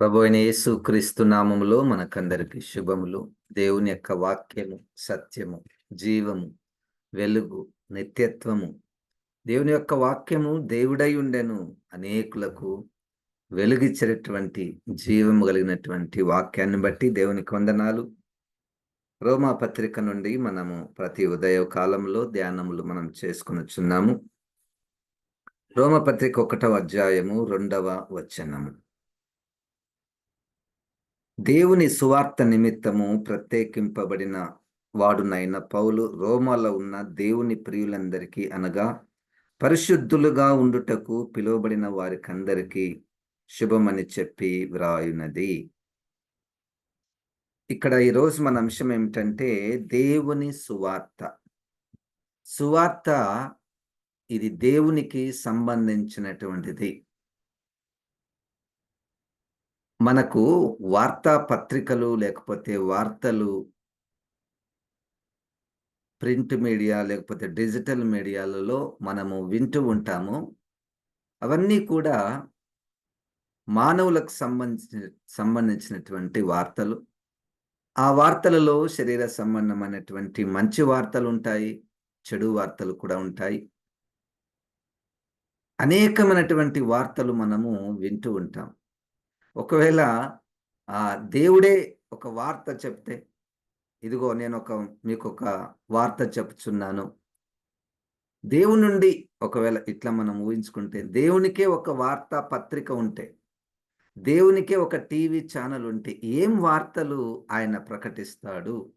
ప్రభు అయిన యేసు క్రీస్తు నామములో మనకందరికి శుభములు. దేవుని యొక్క వాక్యము సత్యము జీవము వెలుగు నిత్యత్వము. దేవుని యొక్క వాక్యము దేవుడై ఉండెను. అనేకులకు వెలుగిచ్చినటువంటి జీవము కలిగినటువంటి వాక్యాన్ని బట్టి దేవునికి వందనాలు. రోమా పత్రిక నుండి మనము ప్రతి ఉదయ కాలంలో ధ్యానములు మనం చేసుకునిచున్నాము రోమపత్రిక ఒకటవ అధ్యాయము రెండవ వచనము. దేవుని సువార్త నిమిత్తము ప్రత్యేకింపబడిన వాడునైన పౌలు రోమాలో ఉన్న దేవుని ప్రియులందరికీ అనగా పరిశుద్ధులుగా ఉండుటకు పిలువబడిన వారికందరికీ శుభమని చెప్పి వ్రాయునది. ఇక్కడ ఈరోజు మన అంశం ఏమిటంటే దేవుని సువార్త. సువార్త ఇది దేవునికి సంబంధించినటువంటిది. మనకు వార్తాపత్రికలు లేకపోతే వార్తలు ప్రింట్ మీడియా లేకపోతే డిజిటల్ మీడియాలలో మనము వింటూ ఉంటాము. అవన్నీ కూడా మానవులకు సంబంధించిన సంబంధించినటువంటి వార్తలు. ఆ వార్తలలో శరీర సంబంధమైనటువంటి మంచి వార్తలు ఉంటాయి చెడు వార్తలు కూడా ఉంటాయి. అనేకమైనటువంటి వార్తలు మనము వింటూ ఉంటాం. ఒకవేళ ఆ దేవుడే ఒక వార్త చెప్తే ఇదిగో నేను ఒక మీకు ఒక వార్త చెప్తున్నాను. దేవుని నుండి ఒకవేళ ఇట్లా మనం ఊహించుకుంటే దేవునికే ఒక వార్తా పత్రిక ఉంటే దేవునికే ఒక టీవీ ఛానల్ ఉంటే ఏం వార్తలు ఆయన ప్రకటిస్తాడు?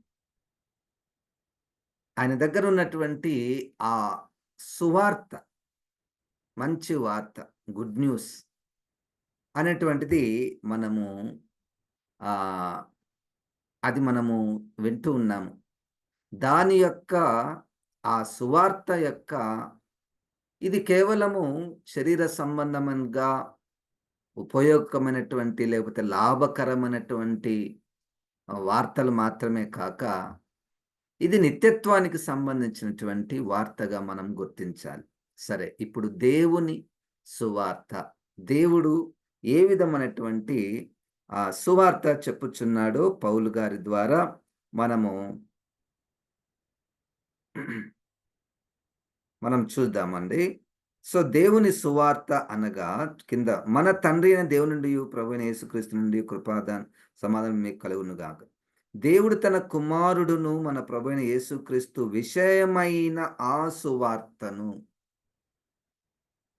ఆయన దగ్గర ఉన్నటువంటి ఆ సువార్త మంచి వార్త గుడ్ న్యూస్ అనేటువంటిది మనము అది మనము వింటూ ఉన్నాము. దాని యొక్క ఆ సువార్త యొక్క ఇది కేవలము శరీర సంబంధంగా ఉపయోగకమైనటువంటి లేకపోతే లాభకరమైనటువంటి వార్తలు మాత్రమే కాక ఇది నిత్యత్వానికి సంబంధించినటువంటి వార్తగా మనం గుర్తించాలి. సరే ఇప్పుడు దేవుని సువార్త. దేవుడు ఏ విధమైనటువంటి ఆ సువార్త చెప్పుచున్నాడో పౌలు గారి ద్వారా మనము మనం చూద్దామండి. సో దేవుని సువార్త అనగా కింద మన తండ్రి అయిన దేవుని నుండి ప్రభు యేసుక్రీస్తు నుండి కృపాదాన్ సమాధానం మీకు కలుగును గాక దేవుడు తన కుమారుడును మన ప్రభు అయిన యేసుక్రీస్తు విషయమైన ఆ సువార్తను.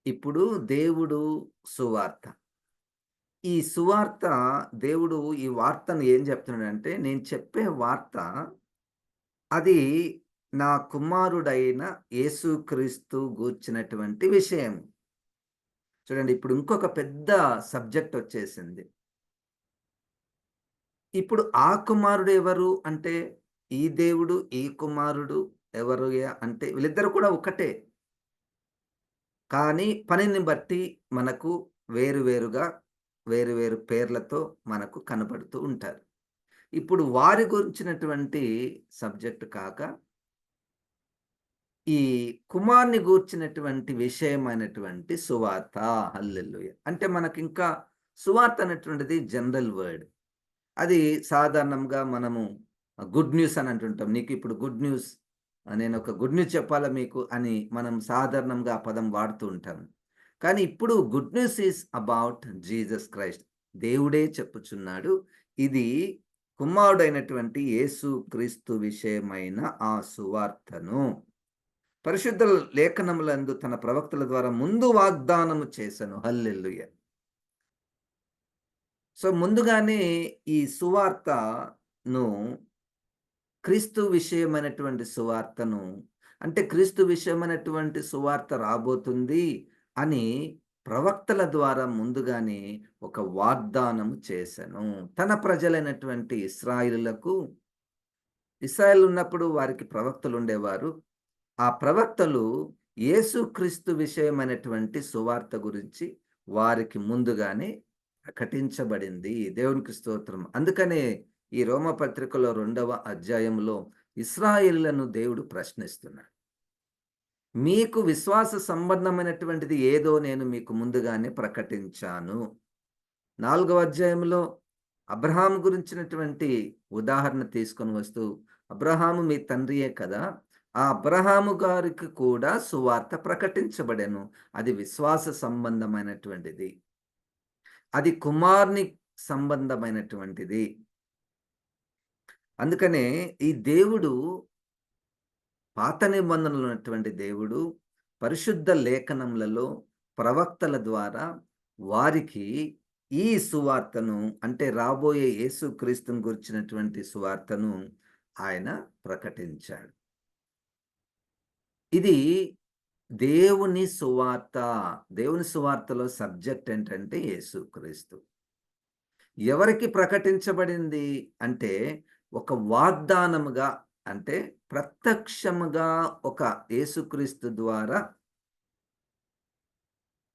ఇప్పుడు దేవుడు సువార్త. ఈ సువార్త దేవుడు ఈ వార్తను ఏం చెప్తున్నాడంటే నేను చెప్పే వార్త అది నా కుమారుడైన యేసుక్రీస్తు గూర్చినటువంటి విషయం. చూడండి ఇప్పుడు ఇంకొక పెద్ద సబ్జెక్ట్ వచ్చేసింది. ఇప్పుడు ఆ కుమారుడు ఎవరు అంటే ఈ దేవుడు ఈ కుమారుడు ఎవరు అంటే వీళ్ళిద్దరు కూడా ఒకటే. కానీ పనిని బట్టి మనకు వేరువేరుగా వేరు వేరు పేర్లతో మనకు కనబడుతూ ఉంటారు. ఇప్పుడు వారి గురించినటువంటి సబ్జెక్ట్ కాక ఈ కుమార్ని గూర్చినటువంటి విషయమైనటువంటి సువార్త హల్లెల్లుయ అంటే మనకి ఇంకా సువార్త అనేటువంటిది జనరల్ వర్డ్. అది సాధారణంగా మనము గుడ్ న్యూస్ అని అంటుంటాం. నీకు ఇప్పుడు గుడ్ న్యూస్ నేను ఒక గుడ్ న్యూస్ చెప్పాలా మీకు అని మనం సాధారణంగా ఆ పదం వాడుతూ ఉంటాం. కానీ ఇప్పుడు good news is about Jesus Christ. దేవుడే చెప్పుచున్నాడు. ఇది కుమారుడైనటువంటి యేసు క్రీస్తు విషయమైన ఆ సువార్తను. పరిశుద్ధ లేఖనములందు తన ప్రవక్తల ద్వారా ముందు వాగ్దానము చేశాను హల్లెల్లుయ సో ముందుగానే ఈ సువార్తను క్రీస్తు విషయమైనటువంటి సువార్తను అంటే క్రీస్తు విషయమైనటువంటి సువార్త రాబోతుంది. అని ప్రవక్తల ద్వారా ముందుగానే ఒక వాగ్దానం చేశాను. తన ప్రజలైనటువంటి ఇస్రాయిలులకు ఇస్రాయిల్ ఉన్నప్పుడు వారికి ప్రవక్తలు ఉండేవారు. ఆ ప్రవక్తలు యేసుక్రీస్తు విషయమైనటువంటి సువార్త గురించి వారికి ముందుగానే ప్రకటించబడింది. దేవునికి స్తోత్రం. అందుకనే ఈ రోమపత్రికలో రెండవ అధ్యాయంలో ఇస్రాయిళ్ళను దేవుడు ప్రశ్నిస్తున్నాడు. మీకు విశ్వాస సంబంధమైనటువంటిది ఏదో నేను మీకు ముందుగానే ప్రకటించాను. నాలుగవ అధ్యాయంలో అబ్రహాం గురించినటువంటి ఉదాహరణ తీసుకొని వస్తూ అబ్రహాము మీ తండ్రియే కదా ఆ అబ్రహాము గారికి కూడా సువార్త ప్రకటించబడెను. అది విశ్వాస సంబంధమైనటువంటిది. అది కుమార్ని సంబంధమైనటువంటిది. అందుకనే ఈ దేవుడు పాత నిబంధనలు ఉన్నటువంటి దేవుడు పరిశుద్ధ లేఖనములలో ప్రవక్తల ద్వారా వారికి ఈ సువార్తను అంటే రాబోయే యేసుక్రీస్తుని గురించినటువంటి సువార్తను ఆయన ప్రకటించాడు. ఇది దేవుని సువార్త దేవుని సువార్తలో సబ్జెక్ట్ ఏంటంటే యేసుక్రీస్తు ఎవరికి ప్రకటించబడింది అంటే ఒక వాగ్దానముగా అంటే ప్రత్యక్షముగా ఒక యేసుక్రీస్తు ద్వారా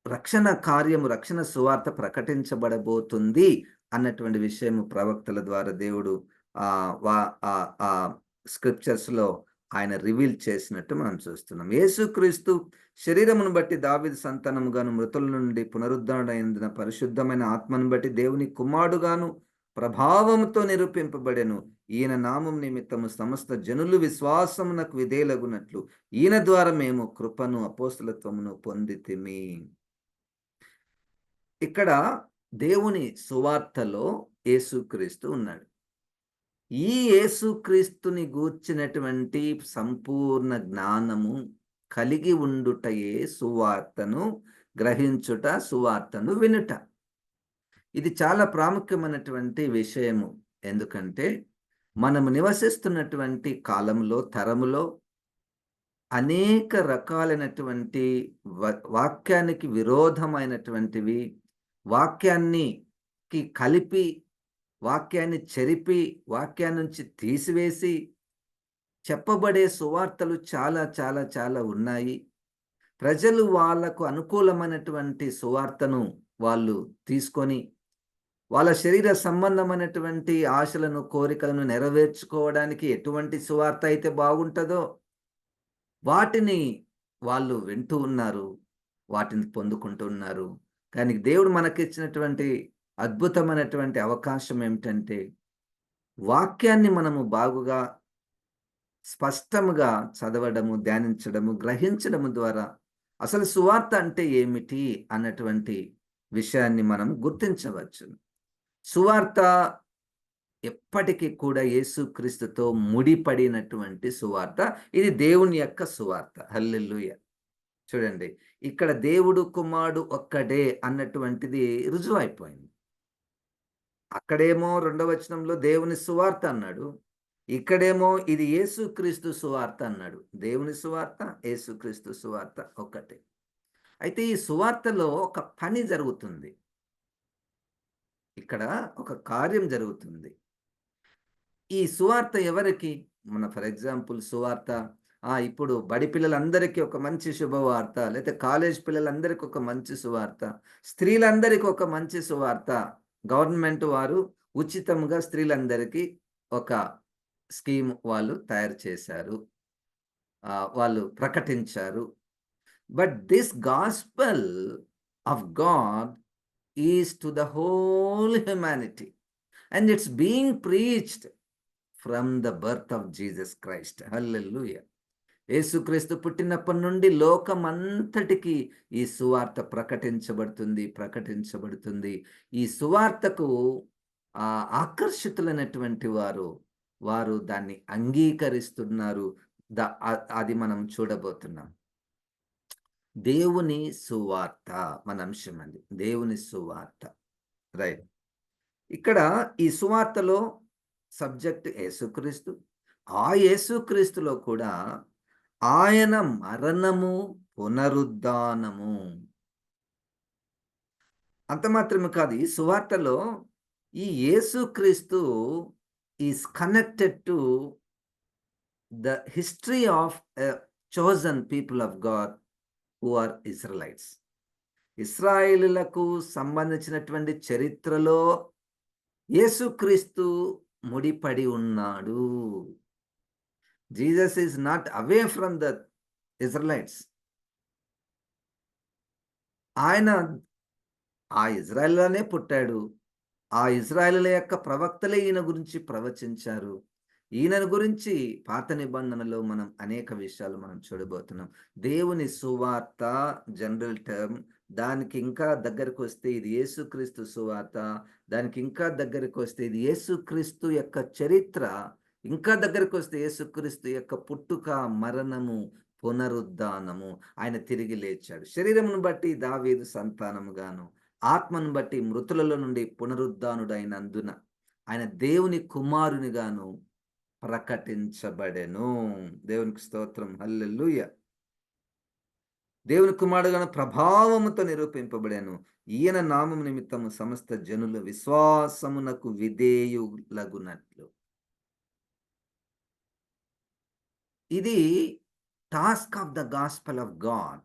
రక్షణ కార్యము రక్షణ సువార్త ప్రకటించబడబోతుంది అన్నటువంటి విషయము ప్రవక్తల ద్వారా దేవుడు ఆ వా ఆ స్క్రిప్చర్స్లో ఆయన రివీల్ చేసినట్టు మనం చూస్తున్నాం. యేసుక్రీస్తు శరీరమును బట్టి దావిది సంతానముగాను మృతుల నుండి పునరుద్ధరణైన పరిశుద్ధమైన ఆత్మను బట్టి దేవుని కుమారుడుగాను ప్రభావంతో నిరూపింపబడెను. ఈయన నామం నిమిత్తము సమస్త జనులు విశ్వాసమునకు విధేలగునట్లు ఈయన ద్వారా మేము కృపను అపోస్తులత్వమును పొందితిమి. ఇక్కడ దేవుని సువార్తలో యేసుక్రీస్తు ఉన్నాడు. ఈ యేసుక్రీస్తుని గూర్చినటువంటి సంపూర్ణ జ్ఞానము కలిగి ఉండుటయే సువార్తను గ్రహించుట సువార్తను వినుట. ఇది చాలా ప్రాముఖ్యమైనటువంటి విషయము. ఎందుకంటే మనం నివసిస్తున్నటువంటి కాలంలో తరములో అనేక రకాలైనటువంటి వాక్యానికి విరోధమైనటువంటివి వాక్యాన్ని కలిపి వాక్యాన్ని చెరిపి వాక్యాన్ని నుంచి తీసివేసి చెప్పబడే సువార్తలు చాలా చాలా చాలా ఉన్నాయి. ప్రజలు వాళ్ళకు అనుకూలమైనటువంటి సువార్తను వాళ్ళు తీసుకొని వాళ్ళ శరీర సంబంధమైనటువంటి ఆశలను కోరికలను నెరవేర్చుకోవడానికి ఎటువంటి సువార్త అయితే బాగుంటుందో వాటిని వాళ్ళు వింటూ ఉన్నారు వాటిని పొందుకుంటూ ఉన్నారు. కానీ దేవుడు మనకిచ్చినటువంటి అద్భుతమైనటువంటి అవకాశం ఏమిటంటే వాక్యాన్ని మనము బాగుగా స్పష్టముగా చదవడము ధ్యానించడము గ్రహించడము ద్వారా అసలు సువార్త అంటే ఏమిటి అన్నటువంటి విషయాన్ని మనం గుర్తించవచ్చు. సువార్త ఎప్పటికీ కూడా యేసుక్రీస్తుతో ముడిపడినటువంటి సువార్త. ఇది దేవుని యొక్క సువార్త. హల్లెల్లుయ చూడండి ఇక్కడ దేవుడు కుమారుడు ఒక్కడే అన్నటువంటిది రుజువు అయిపోయింది అక్కడేమో రెండవ వచనంలో దేవుని సువార్త అన్నాడు. ఇక్కడేమో ఇది యేసుక్రీస్తు సువార్త అన్నాడు. దేవుని సువార్త యేసుక్రీస్తు సువార్త ఒక్కటే. అయితే ఈ సువార్తలో ఒక పని జరుగుతుంది. ఇక్కడ ఒక కార్యం జరుగుతుంది. ఈ సువార్త ఎవరికి? మన ఫర్ ఎగ్జాంపుల్ సువార్త ఇప్పుడు బడి పిల్లలందరికీ ఒక మంచి శుభవార్త లేకపోతే కాలేజ్ పిల్లలందరికీ ఒక మంచి సువార్త స్త్రీలందరికీ ఒక మంచి సువార్త. గవర్నమెంట్ వారు ఉచితంగా స్త్రీలందరికీ ఒక స్కీమ్ వాళ్ళు తయారు చేశారు. వాళ్ళు ప్రకటించారు. But this gospel of God is to the whole humanity and it's being preached from the birth of Jesus Christ hallelujah యేసుక్రీస్తు పుట్టినప్పటి నుండి లోకమంతటికి ఈ సువార్త ప్రకటించబడుతుంది ప్రకటించబడుతుంది. ఈ సువార్తకు ఆకర్షితులైనటువంటి వారు వారు దాన్ని అంగీకరిస్తున్నారు. ద అది మనం చూడబోతున్నాం. దేవుని సువార్త మన అంశం అండి దేవుని సువార్త. రైట్. ఇక్కడ ఈ సువార్తలో సబ్జెక్ట్ యేసుక్రీస్తు ఆ యేసుక్రీస్తులో కూడా ఆయన మరణము పునరుద్ధానము. అంత మాత్రమే కాదు ఈ సువార్తలో ఈ యేసుక్రీస్తు is connected to the history of chosen people of God. Who are Israelites ఇస్రాయిలులకు సంబంధించినటువంటి చరిత్రలో యేసుక్రీస్తు ముడిపడి ఉన్నాడు Jesus is not away from the Israelites ఆయన ఆ ఇజ్రాయెల్‌లోనే పుట్టాడు. ఆ ఇజ్రాయేలుల యొక్క ప్రవక్తలే ఈయన గురించి ప్రవచించారు. ఈయన గురించి పాత నిబంధనలో మనం అనేక విషయాలు మనం చూడబోతున్నాం. దేవుని సువార్త జనరల్ టర్మ్. దానికి ఇంకా దగ్గరకొస్తే ఇది యేసుక్రీస్తు సువార్త. దానికి ఇంకా దగ్గరకొస్తే ఇది యేసుక్రీస్తు యొక్క చరిత్ర. ఇంకా దగ్గరకొస్తే యేసుక్రీస్తు యొక్క పుట్టుక, మరణము, పునరుద్ధానము. ఆయన తిరిగి లేచాడు. శరీరమును బట్టి దావీదు సంతానముగాను, ఆత్మను బట్టి మృతులలో నుండి పునరుద్ధానుడైనందున ఆయన దేవుని కుమారునిగాను ప్రకటించబడెను. దేవునికి స్తోత్రం. హల్లెలూయ. దేవుని కుమారుడుగాను ప్రభావముతో నిరూపింపబడాను ఈయన నామం నిమిత్తము సమస్త జనుల విశ్వాసమునకు విధేయులగునట్లు. ఇది task of the gospel of God.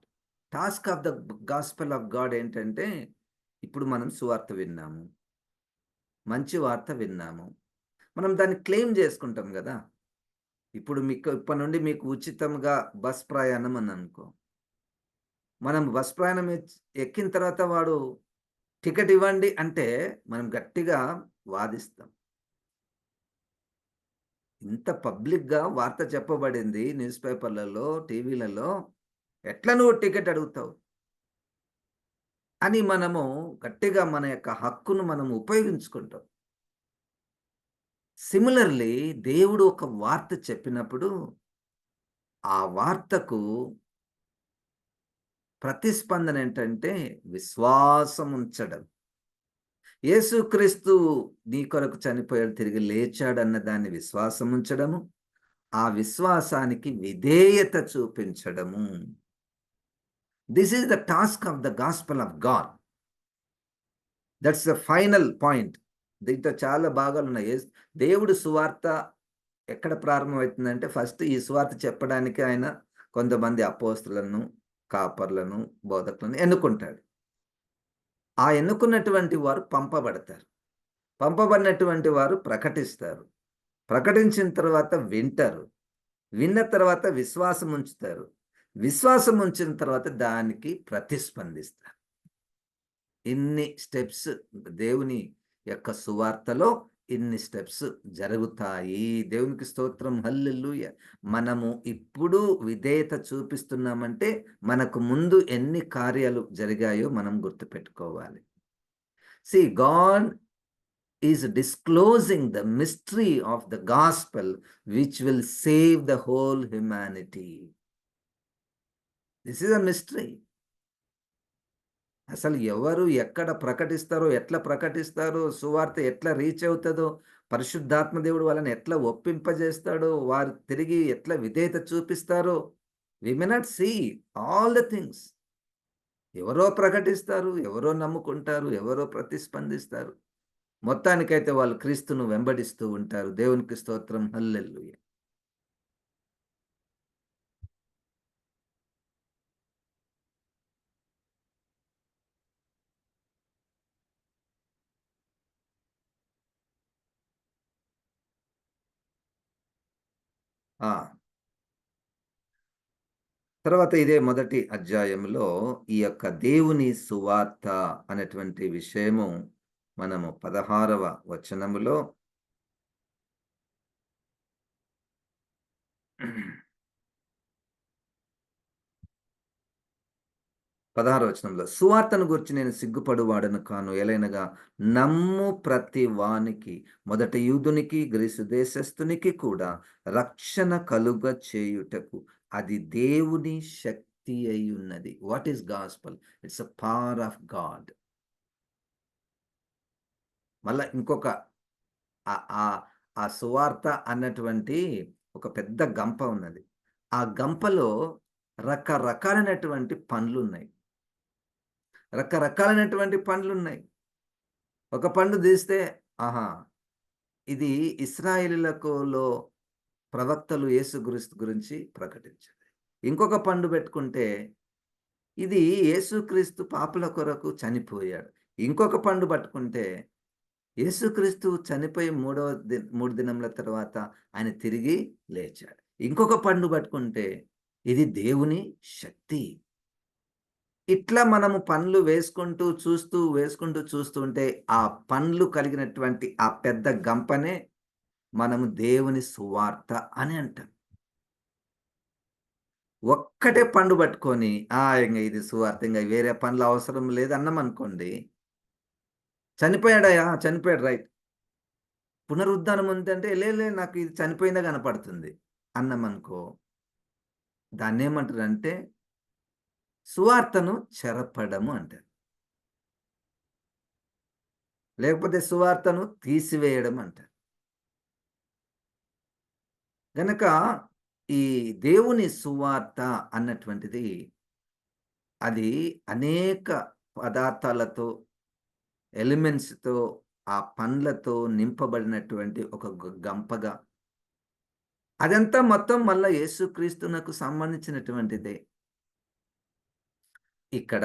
Task of the gospel of God ఏంటంటే, ఇప్పుడు మనం సువార్త విన్నాము. మంచి వార్త విన్నాము. మనం దాన్ని క్లెయిమ్ చేసుకుంటాం కదా ఇప్పుడు మీకు ఇప్పటి నుండి మీకు ఉచితంగా బస్ ప్రయాణం అని అనుకో. మనం బస్ ప్రయాణం ఎక్కిన తర్వాత వాడు టికెట్ ఇవ్వండి అంటే, మనం గట్టిగా వాదిస్తాం. ఇంత పబ్లిక్‌గా వార్త చెప్పబడింది న్యూస్ పేపర్‌లలో, టీవీలలో. ఎట్లా నువ్వు టికెట్ అడుగుతావు? అని మనము గట్టిగా మన యొక్క హక్కును మనం ఉపయోగించుకుంటాం. సిమిలర్‌లీ దేవుడు ఒక వార్త చెప్పినప్పుడు, ఆ వార్తకు ప్రతిస్పందన ఏంటంటే విశ్వాసం ఉంచడం. యేసుక్రీస్తు నీ కొరకు చనిపోయాడు, తిరిగి లేచాడన్న దాన్ని విశ్వాసం ఉంచడము. ఆ విశ్వాసానికి విధేయత చూపించడము. This is the task of the gospel of God. That's the final point. దీంట్లో చాలా భాగాలు ఉన్నాయి దేవుడు సువార్త ఎక్కడ ప్రారంభమవుతుందంటే, ఫస్ట్ ఈ సువార్త చెప్పడానికి ఆయన కొంతమంది అపోస్తులను కాపర్లను, బోధకులను ఎన్నుకుంటాడు. ఆ ఎన్నుకున్నటువంటి వారు పంపబడతారు. పంపబడినటువంటి వారు ప్రకటిస్తారు. ప్రకటించిన తర్వాత వింటారు. విన్న తర్వాత విశ్వాసం ఉంచుతారు. విశ్వాసం ఉంచిన తర్వాత దానికి ప్రతిస్పందిస్తారు. ఇన్ని స్టెప్స్ దేవుని యొక్క సువార్తలో ఇన్ని స్టెప్స్ జరుగుతాయి. దేవునికి స్తోత్రం. హల్లెలూయ. మనము ఇప్పుడు విధేయత చూపిస్తున్నామంటే, మనకు ముందు ఎన్ని కార్యాలు జరిగాయో మనం గుర్తుపెట్టుకోవాలి. See God is disclosing the mystery of the gospel which will save the whole humanity. This is a mystery. అసలు ఎవరు ఎక్కడ ప్రకటిస్తారో, ఎట్లా ప్రకటిస్తారో, సువార్త ఎట్లా రీచ్ అవుతుందో పరిశుద్ధాత్మ దేవుడు వాళ్ళని ఎట్లా ఒప్పింపజేస్తాడో, వారు తిరిగి ఎట్లా విధేయత చూపిస్తారో, we may not see all the things. ఎవరో ప్రకటిస్తారు, ఎవరో నమ్ముకుంటారు, ఎవరో ప్రతిస్పందిస్తారు. మొత్తానికైతే వాళ్ళు క్రీస్తును వెంబడిస్తూ ఉంటారు. దేవునికి స్తోత్రం. హల్లెల్లుయ్య తర్వాత ఇదే మొదటి అధ్యాయంలో ఈ యొక్క దేవుని సువార్త అనేటువంటి విషయము మనము 16వ వచనములో పదహారవ వచనంలో సువార్తను గూర్చి నేను సిగ్గుపడువాడను కాను. ఎలైనగా నమ్ము ప్రతి వానికి మొదట యూదునికి, గ్రీసు దేశస్థునికి కూడా రక్షణ కలుగ చేయుటకు అది దేవుని శక్తి అయి ఉన్నది what is gospel it's a power of God. మళ్ళా ఇంకొక ఆ ఆ సువార్త అన్నటువంటి ఒక పెద్ద గంప ఉన్నది. ఆ గంపలో రకరకాలైనటువంటి పనులు ఉన్నాయి రకరకాలైనటువంటి పండ్లు ఉన్నాయి ఒక పండు తీస్తే ఆహా! ఇది ఇస్రాయిలకులో ప్రవక్తలు యేసు గురించి ప్రకటించారు. ఇంకొక పండు పెట్టుకుంటే ఇది యేసుక్రీస్తు పాపుల కొరకు చనిపోయాడు. ఇంకొక పండు పట్టుకుంటే యేసుక్రీస్తు చనిపోయి మూడవ ది మూడు దినముల తర్వాత ఆయన తిరిగి లేచాడు. ఇంకొక పండు పట్టుకుంటే ఇది దేవుని శక్తి. ఇట్లా మనము పండ్లు వేసుకుంటూ చూస్తూ వేసుకుంటూ చూస్తూ ఉంటే ఆ పండ్లు కలిగినటువంటి ఆ పెద్ద గంపనే మనము దేవుని సువార్త అని అంటాం ఒక్కటే పండు పట్టుకొని ఆ ఇంకా ఇది సువార్త ఇంకా వేరే పనులు అవసరం లేదు అన్నాం అనుకోండి చనిపోయాడయా? చనిపోయాడు రైట్. పునరుద్ధానం ఉందంటే లే నాకు ఇది చనిపోయిందా కనపడుతుంది అన్నాం అనుకో దాన్ని ఏమంటారంటే సువార్తను చెరపడము అంటారు. లేకపోతే సువార్తను తీసివేయడం అంటారు. గనక ఈ దేవుని సువార్త అన్నటువంటిది అది అనేక పదార్థాలతో ఎలిమెంట్స్తో ఆ పండ్లతో నింపబడినటువంటి ఒక గంపగా. అదంతా మొత్తం మళ్ళా యేసుక్రీస్తునకు సంబంధించినటువంటిదే. ఇక్కడ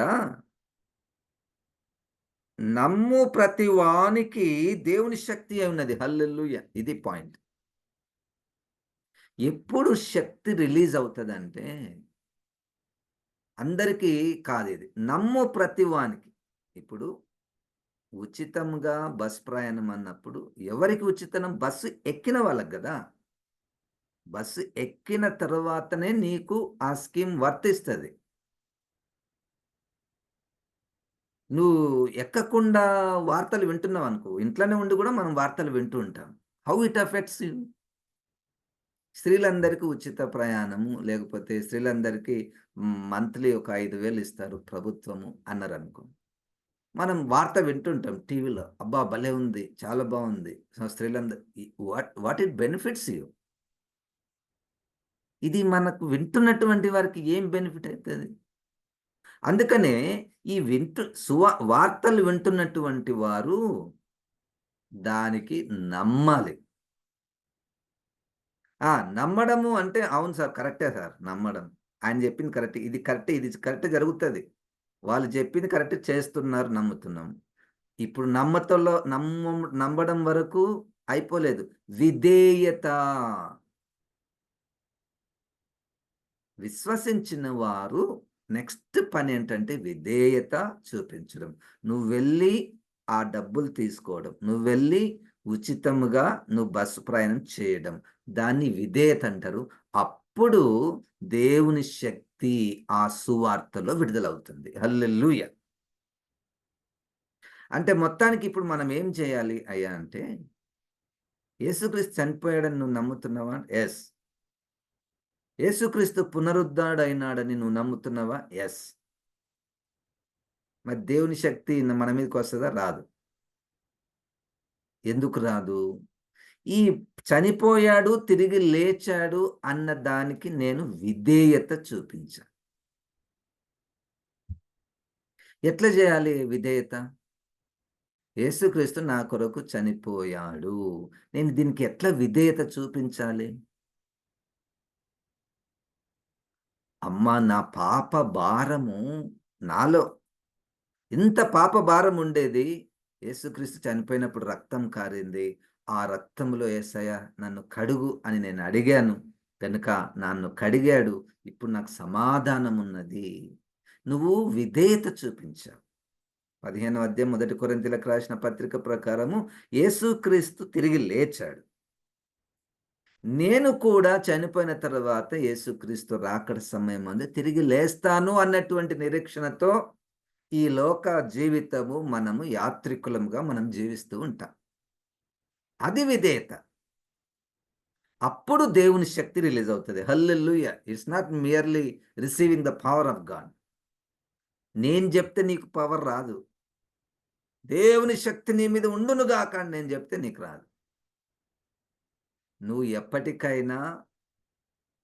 నమ్ము ప్రతి వానికి దేవుని శక్తి ఉన్నది. హల్లెల్లుయ ఇది పాయింట్. ఎప్పుడు శక్తి రిలీజ్ అవుతుందంటే అందరికీ కాదు ఇది. నమ్ము ప్రతి వానికి. ఇప్పుడు ఉచితంగా బస్ ప్రయాణం అన్నప్పుడు ఎవరికి ఉచితం బస్సు ఎక్కిన వాళ్ళకి కదా. బస్సు ఎక్కిన తర్వాతనే నీకు ఆ స్కీమ్ వర్తిస్తుంది. నువ్వు ఎక్కకుండా వార్తలు వింటున్నావు అనుకో ఇంట్లోనే ఉండి కూడా మనం వార్తలు వింటూ ఉంటాం. హౌ ఇట్ అఫెక్ట్స్ యూ స్త్రీలందరికీ ఉచిత ప్రయాణము లేకపోతే స్త్రీలందరికీ మంత్లీ ఒక ఐదు వేలు ఇస్తారు ప్రభుత్వము అన్నారు అనుకో మనం వార్త వింటుంటాం టీవీలో అబ్బా భలే ఉంది చాలా బాగుంది. స్త్రీలందరూ what what it benefits you? ఇది మనకు వింటున్నటువంటి వారికి ఏం బెనిఫిట్ అవుతుంది అందుకనే ఈ వింటు సువా వార్తలు వింటున్నటువంటి వారు దానికి నమ్మాలి. నమ్మడము అంటే అవును సార్ కరెక్టే సార్ నమ్మడం. ఆయన చెప్పింది కరెక్ట్ ఇది కరెక్ట్ ఇది కరెక్ట్ జరుగుతుంది. వాళ్ళు చెప్పింది కరెక్ట్ చేస్తున్నారు నమ్ముతున్నాం. ఇప్పుడు నమ్మతంలో నమ్మ నమ్మడం వరకు అయిపోలేదు. విధేయత. విశ్వసించిన వారు నెక్స్ట్ పని ఏంటంటే విధేయత చూపించడం. నువ్వు వెళ్ళి ఆ డబ్బులు తీసుకోవడం. నువ్వు వెళ్ళి ఉచితంగా నువ్వు బస్సు ప్రయాణం చేయడం. దాన్ని విధేయత అంటారు. అప్పుడు దేవుని శక్తి ఆ సువార్తలో విడుదలవుతుంది. హల్లెల్లుయ అంటే మొత్తానికి ఇప్పుడు మనం ఏం చేయాలి అయ్యా అంటే యేసుక్రీస్తు చనిపోయాడని నువ్వు నమ్ముతున్నావా? ఎస్. యేసుక్రీస్తు పునరుద్ధాడైనాడని నువ్వు నమ్ముతున్నావా? ఎస్ మరి దేవుని శక్తి మన మీదకి వస్తుందా? రాదు. ఎందుకు రాదు? ఈ చనిపోయాడు తిరిగి లేచాడు అన్న దానికి నేను విధేయత చూపించా ఎట్లా చేయాలి విధేయత? యేసుక్రీస్తు నా కొరకు చనిపోయాడు. నేను దీనికి ఎట్లా విధేయత చూపించాలి? అమ్మ నా పాప భారము నాలో. ఇంత పాప భారం ఉండేది. యేసుక్రీస్తు చనిపోయినప్పుడు రక్తం కారింది. ఆ రక్తంలో ఏసయ్య నన్ను కడుగు అని నేను అడిగాను. కనుక నన్ను కడిగాడు. ఇప్పుడు నాకు సమాధానం ఉన్నది. నువ్వు విధేయత చూపించావు. పదిహేను అధ్యాయం మొదటి కొరంతిలకు రాసిన పత్రిక ప్రకారము యేసుక్రీస్తు తిరిగి లేచాడు. నేను కూడా చనిపోయిన తర్వాత యేసుక్రీస్తు రాకడ సమయం అందు తిరిగి లేస్తాను అన్నటువంటి నిరీక్షణతో ఈ లోక జీవితము మనము యాత్రికులంగా మనం జీవిస్తూ ఉంటాం. అది విధేయత. అప్పుడు దేవుని శక్తి రిలీజ్ అవుతుంది. Hallelujah it's not merely receiving the power of God. నేను చెప్తే నీకు పవర్ రాదు. దేవుని శక్తి నీ మీద ఉండునుగా కానీ నేను చెప్తే నీకు రాదు. నువ్వు ఎప్పటికైనా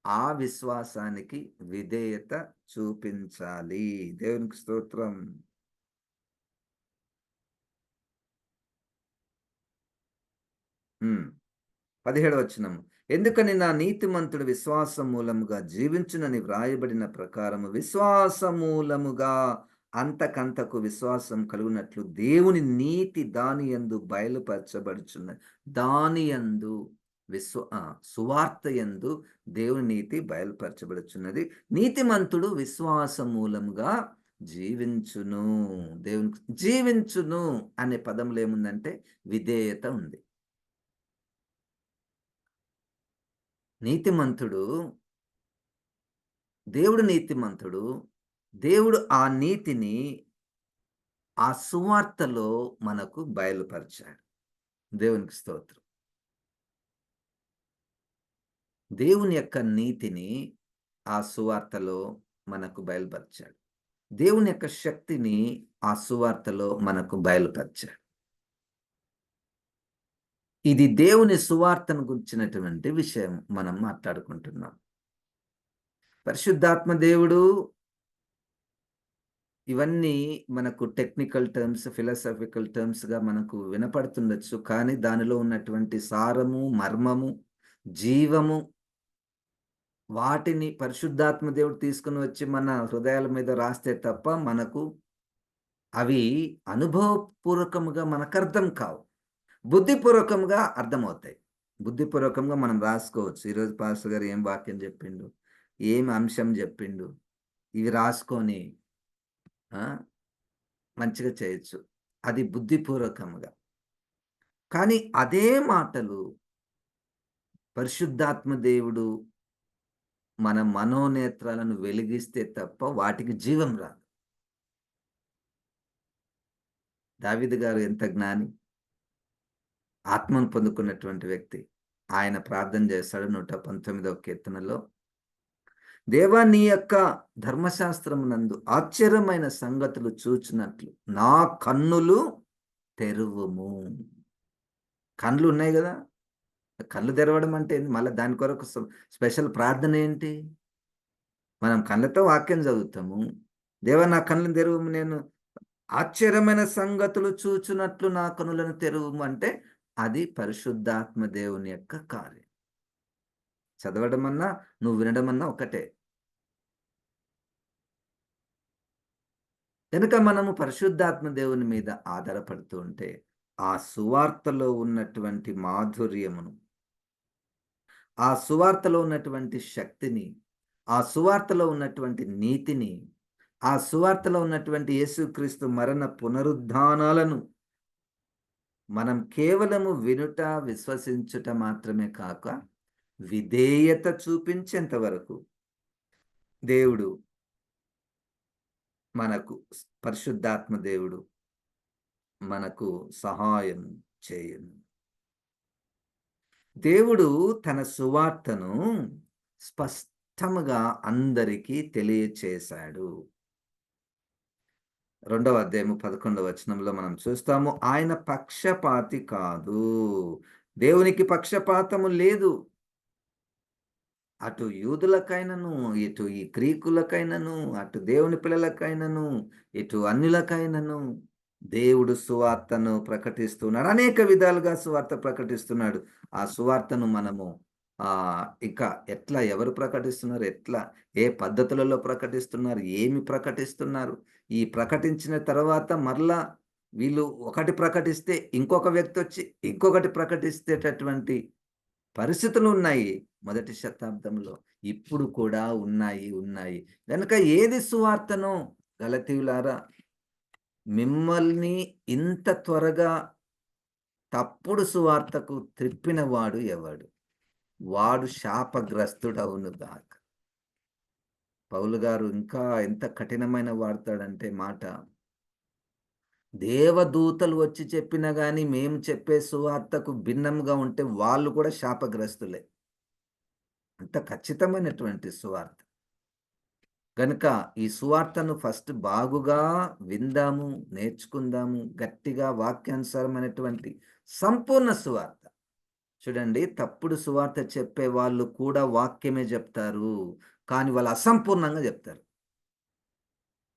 ఆ విశ్వాసానికి విధేయత చూపించాలి. దేవునికి స్తోత్రం. పదిహేడు వచ్చినము ఎందుకని నా నీతిమంతుడు విశ్వాసం మూలముగా జీవించునని వ్రాయబడిన ప్రకారము విశ్వాసమూలముగా అంతకంతకు విశ్వాసం కలుగునట్లు దేవుని నీతి దాని ఎందు బయలుపరచబడుచున్నది. దాని ఎందు విశ్వ సువార్త ఎందు దేవుని నీతి బయలుపరచబడుచున్నది. నీతిమంతుడు విశ్వాస మూలముగా జీవించును దేవునికి జీవించును అనే పదంలో ఏముందంటే విధేయత ఉంది. నీతిమంతుడు దేవుడు నీతిమంతుడు దేవుడు ఆ నీతిని ఆ సువార్తలో మనకు బయలుపరిచాడు. దేవునికి స్తోత్రం. దేవుని యొక్క నీతిని ఆ సువార్తలో మనకు బయలుపరిచాడు. దేవుని యొక్క శక్తిని ఆ సువార్తలో మనకు బయలుపరిచాడు. ఇది దేవుని సువార్తను గురించినటువంటి విషయం మనం మాట్లాడుకుంటున్నాం. పరిశుద్ధాత్మ దేవుడు ఇవన్నీ మనకు టెక్నికల్ టర్మ్స్ ఫిలాసఫికల్ టర్మ్స్గా మనకు వినపడుతుండొచ్చు కానీ దానిలో ఉన్నటువంటి సారము మర్మము జీవము వాటిని పరిశుద్ధాత్మ దేవుడు తీసుకుని వచ్చి మన హృదయాల మీద రాస్తే తప్ప మనకు అవి అనుభవపూర్వకముగా మనకు అర్థం కావు. బుద్ధిపూర్వకంగా అర్థమవుతాయి. బుద్ధిపూర్వకంగా మనం రాసుకోవచ్చు. ఈరోజు పాస్టర్ గారు ఏం వాక్యం చెప్పిండు? ఏం అంశం చెప్పిండు? ఇవి రాసుకొని మంచిగా చేయొచ్చు. అది బుద్ధిపూర్వకంగా కానీ అదే మాటలు పరిశుద్ధాత్మ దేవుడు మన మనోనేత్రాలను వెలిగిస్తే తప్ప వాటికి జీవం రాదు. దావిద్ గారు ఎంత జ్ఞాని? ఆత్మను పొందుకున్నటువంటి వ్యక్తి. ఆయన ప్రార్థన చేస్తాడు నూట పంతొమ్మిదవ కీర్తనలో. దేవా నీ యొక్క ధర్మశాస్త్రం నందు ఆశ్చర్యమైన సంగతులు చూచినట్లు నా కన్నులు తెరువుము. కళ్ళు ఉన్నాయి కదా? కళ్ళు తెరవడం అంటే మళ్ళీ దాని కొరకు స్పెషల్ ప్రార్థన ఏంటి? మనం కళ్ళతో వాక్యం చదువుతాము. దేవ నా కళ్ళను తెరువు నేను ఆశ్చర్యమైన సంగతులు చూచినట్లు నా కనులను తెరువు అంటే అది పరిశుద్ధాత్మ దేవుని యొక్క కార్యం. చదవడం అన్నా నువ్వు వినడం అన్నా ఒకటే. కనుక మనము పరిశుద్ధాత్మ దేవుని మీద ఆధారపడుతూ ఉంటే ఆ సువార్తలో ఉన్నటువంటి మాధుర్యమును ఆ సువార్తలో ఉన్నటువంటి శక్తిని ఆ సువార్తలో ఉన్నటువంటి నీతిని ఆ సువార్తలో ఉన్నటువంటి యేసుక్రీస్తు మరణ పునరుద్ధానాలను మనం కేవలము వినుట విశ్వసించుట మాత్రమే కాక విధేయత చూపించేంత వరకు దేవుడు మనకు పరిశుద్ధాత్మ దేవుడు మనకు సహాయం చేయను. దేవుడు తన సువార్తను స్పష్టముగా అందరికీ తెలియచేశాడు. రెండవ అధ్యాయము పదకొండవ వచనంలో మనం చూస్తాము ఆయన పక్షపాతి కాదు. దేవునికి పక్షపాతము లేదు. అటు యూదులకైనను ఇటు ఈ క్రీకులకైనను అటు దేవుని పిల్లలకైనను ఇటు అన్యులకైనను దేవుడు సువార్తను ప్రకటిస్తున్నాడు. అనేక విధాలుగా సువార్త ప్రకటిస్తున్నాడు. ఆ సువార్తను మనము ఆ ఇంకా ఎట్లా ఎవరు ప్రకటిస్తున్నారు? ఎట్లా ఏ పద్ధతులలో ప్రకటిస్తున్నారు? ఏమి ప్రకటిస్తున్నారు? ఈ ప్రకటించిన తర్వాత మరలా వీళ్ళు ఒకటి ప్రకటిస్తే ఇంకొక వ్యక్తి వచ్చి ఇంకొకటి ప్రకటిస్తేటటువంటి పరిస్థితులు ఉన్నాయి మొదటి శతాబ్దంలో. ఇప్పుడు కూడా ఉన్నాయి ఉన్నాయి. కనుక ఏది సువార్తనో గలతీవులారా మిమ్మల్ని ఇంత త్వరగా తప్పుడు సువార్తకు త్రిప్పినవాడు ఎవడు? వాడు శాపగ్రస్తుడవును గాక. పౌలు గారు ఇంకా ఎంత కఠినమైన వాడతాడంటే మాట దేవదూతలు వచ్చి చెప్పినా కానీ మేము చెప్పే సువార్తకు భిన్నంగా ఉంటే వాళ్ళు కూడా శాపగ్రస్తులే. అంత ఖచ్చితమైనటువంటి సువార్త. కనుక ఈ సువార్తను ఫస్ట్ బాగుగా విందాము నేర్చుకుందాము గట్టిగా వాక్యానుసారమైనటువంటి సంపూర్ణ సువార్త. చూడండి తప్పుడు సువార్త చెప్పే వాళ్ళు కూడా వాక్యమే చెప్తారు కానీ వాళ్ళు అసంపూర్ణంగా చెప్తారు.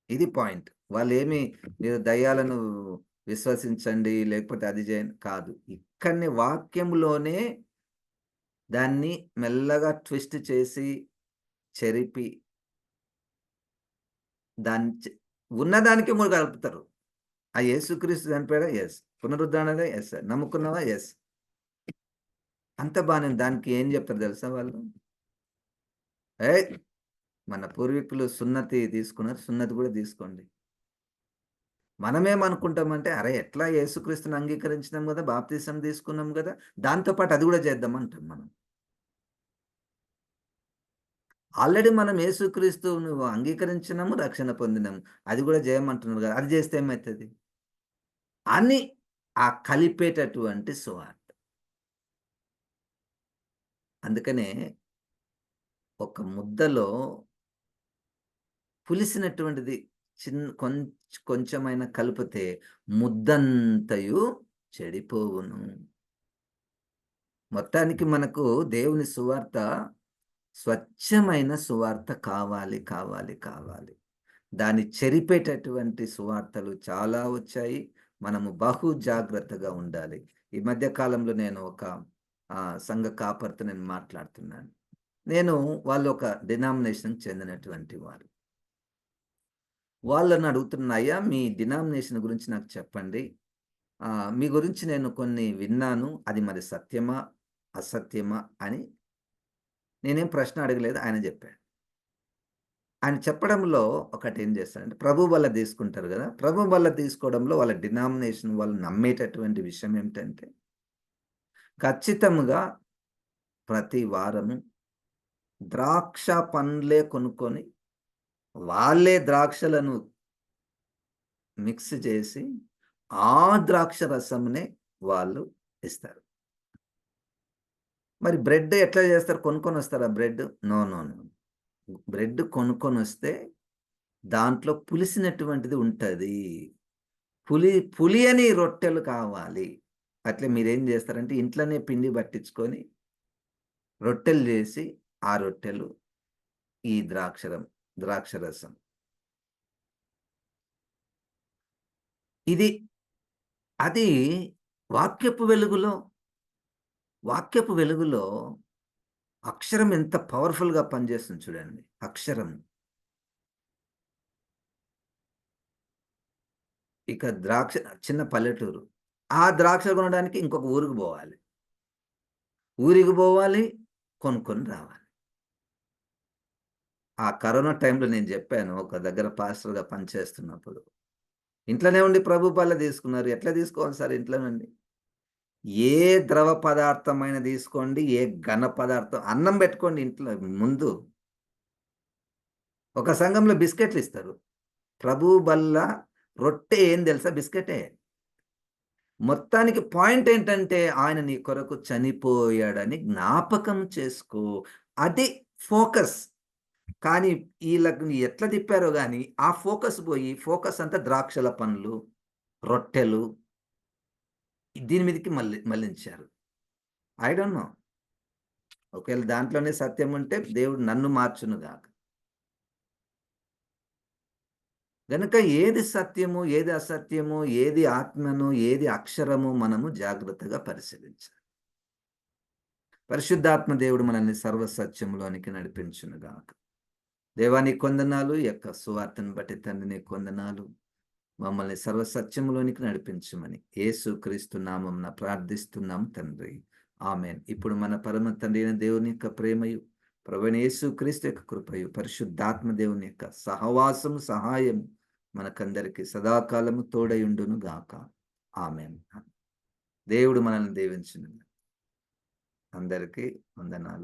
ఇది పాయింట్. వాళ్ళు ఏమి మీరు దయ్యాలను విశ్వసించండి లేకపోతే అది చేయండి కాదు. ఇక్కడనే వాక్యంలోనే దాన్ని మెల్లగా ట్విస్ట్ చేసి చెరిపి దాన్ని ఉన్నదానికి మూడు కలుపుతారు ఆ యేసుక్రీస్తు చనిపోయాడా? ఎస్ పునరుద్ధరణగా ఎస్ నమ్ముకున్నావా? ఎస్ అంత బాగానే దానికి ఏం చెప్తారు తెలుసా వాళ్ళు? ఏ మన పూర్వీకులు సున్నతి తీసుకున్నారు. సున్నతి కూడా తీసుకోండి. మనమేమనుకుంటామంటే, అరే! ఎట్లా యేసుక్రీస్తుని అంగీకరించినాం కదా? బాప్తీసం తీసుకున్నాం కదా? దాంతో పాటు అది కూడా చేద్దాం అంటాం మనం. ఆల్రెడీ మనం యేసుక్రీస్తును అంగీకరించినాము, రక్షణ పొందినాము. అది కూడా చేయమంటున్నారు కదా అది చేస్తే ఏమవుతుంది అని ఆ కలిపేటటువంటి సువార్త. అందుకనే ఒక ముద్దలో పులిసినటువంటిది చిన్న కొంచ్ కొంచెమైనా కలిపితే ముద్దంతయు చెడిపోవును. మొత్తానికి మనకు దేవుని సువార్త స్వచ్ఛమైన సువార్త కావాలి, కావాలి, కావాలి. దాన్ని చెరిపేటటువంటి సువార్తలు చాలా వచ్చాయి. మనము బహు జాగ్రత్తగా ఉండాలి. ఈ మధ్య కాలంలో నేను ఒక సంఘ కాపర్తో నేను మాట్లాడుతున్నాను. నేను వాళ్ళు ఒక డినామినేషన్‌కి చెందినటువంటి వారు. వాళ్ళని అడుగుతున్నాయా మీ డినామినేషన్ గురించి నాకు చెప్పండి. మీ గురించి నేను కొన్ని విన్నాను. అది మరి సత్యమా? అసత్యమా?" అని నేనేం ప్రశ్న అడగలేదు. ఆయన చెప్పాడు. ఆయన చెప్పడంలో ఒకటి ఏం చేస్తాడంటే, ప్రభు వల్ల తీసుకుంటారు కదా ప్రభు వల్ల తీసుకోవడంలో వాళ్ళ డినామినేషన్ వాళ్ళు నమ్మేటటువంటి విషయం ఏమిటంటే ఖచ్చితంగా ప్రతి వారము ద్రాక్ష పండ్లే కొనుక్కొని, వాళ్ళే ద్రాక్షలను మిక్స్ చేసి, ఆ ద్రాక్ష రసంనే వాళ్ళు ఇస్తారు. మరి బ్రెడ్ ఎట్లా చేస్తారు? కొనుక్కొని వస్తారా bread? No, no, no. Bread కొనుక్కొనొస్తే దాంట్లో పులిసినటువంటిది ఉంటుంది పులి పులియని రొట్టెలు కావాలి. అట్లే మీరేం చేస్తారంటే ఇంట్లోనే పిండి పట్టించుకొని రొట్టెలు చేసి, ఆ రొట్టెలు ఈ ద్రాక్షరం ద్రాక్షరసం. ఇది అది వాక్యపు వెలుగులో వాక్యపు వెలుగులో అక్షరం ఎంత పవర్‌ఫుల్‌గా పనిచేస్తుంది చూడండి. అక్షరం. ఇక ద్రాక్ష చిన్న పల్లెటూరు. ఆ ద్రాక్ష కొనడానికి ఇంకొక ఊరికి పోవాలి. ఊరికి పోవాలి, కొనుక్కొని రావాలి. ఆ కరోనా టైంలో నేను చెప్పాను ఒక దగ్గర పాస్టర్‌గా పనిచేస్తున్నప్పుడు. ఇంట్లోనే ఉండి ప్రభు పాల తీసుకున్నారు. ఎట్లా తీసుకోవాలి సార్ ఇంట్లో నుండి? ఏ ద్రవ పదార్థమైన తీసుకోండి, ఏ ఘన పదార్థం అన్నం పెట్టుకోండి ఇంట్లో ముందు. ఒక సంఘంలో బిస్కెట్లు ఇస్తారు. ప్రభు బల్ల రొట్టె ఏం తెలుసా? బిస్కెటే. మొత్తానికి పాయింట్ ఏంటంటే ఆయన నీ కొరకు చనిపోయాడని జ్ఞాపకం చేసుకో. అది ఫోకస్. కానీ వీళ్ళకు ఎట్లా తిప్పారో కానీ ఆ ఫోకస్ పోయి ఫోకస్ అంతా ద్రాక్షల పండ్లు, రొట్టెలు దీని మీదకి మళ్ళి మళ్ళించారు ఐ డోంట్ నో. ఒకవేళ దాంట్లోనే సత్యం ఉంటే దేవుడు నన్ను మార్చును గాక. గనుక ఏది సత్యము, ఏది అసత్యము, ఏది ఆత్మను, ఏది అక్షరము మనము జాగ్రత్తగా పరిశీలించాలి. పరిశుద్ధాత్మ దేవుడు మనల్ని సర్వ సత్యములోనికి నడిపించును గాక. దేవా కొందనాలు యొక్క సువార్తను బట్టి తండ్రిని కొందనాలు మమ్మల్ని సర్వ సత్యములోనికి నడిపించమని యేసుక్రీస్తు నామం ప్రార్థిస్తున్నాం తండ్రి. ఆమెన్ ఇప్పుడు మన పరమ తండ్రి అయిన దేవుని యొక్క ప్రేమయు, ప్రభువైన యేసుక్రీస్తు యొక్క కృపయు, పరిశుద్ధాత్మ దేవుని యొక్క సహవాసము, సహాయం మనకందరికీ సదాకాలము తోడయుండును గాక. ఆమెన్ దేవుడు మనల్ని దీవించును. అందరికీ వందనాలు.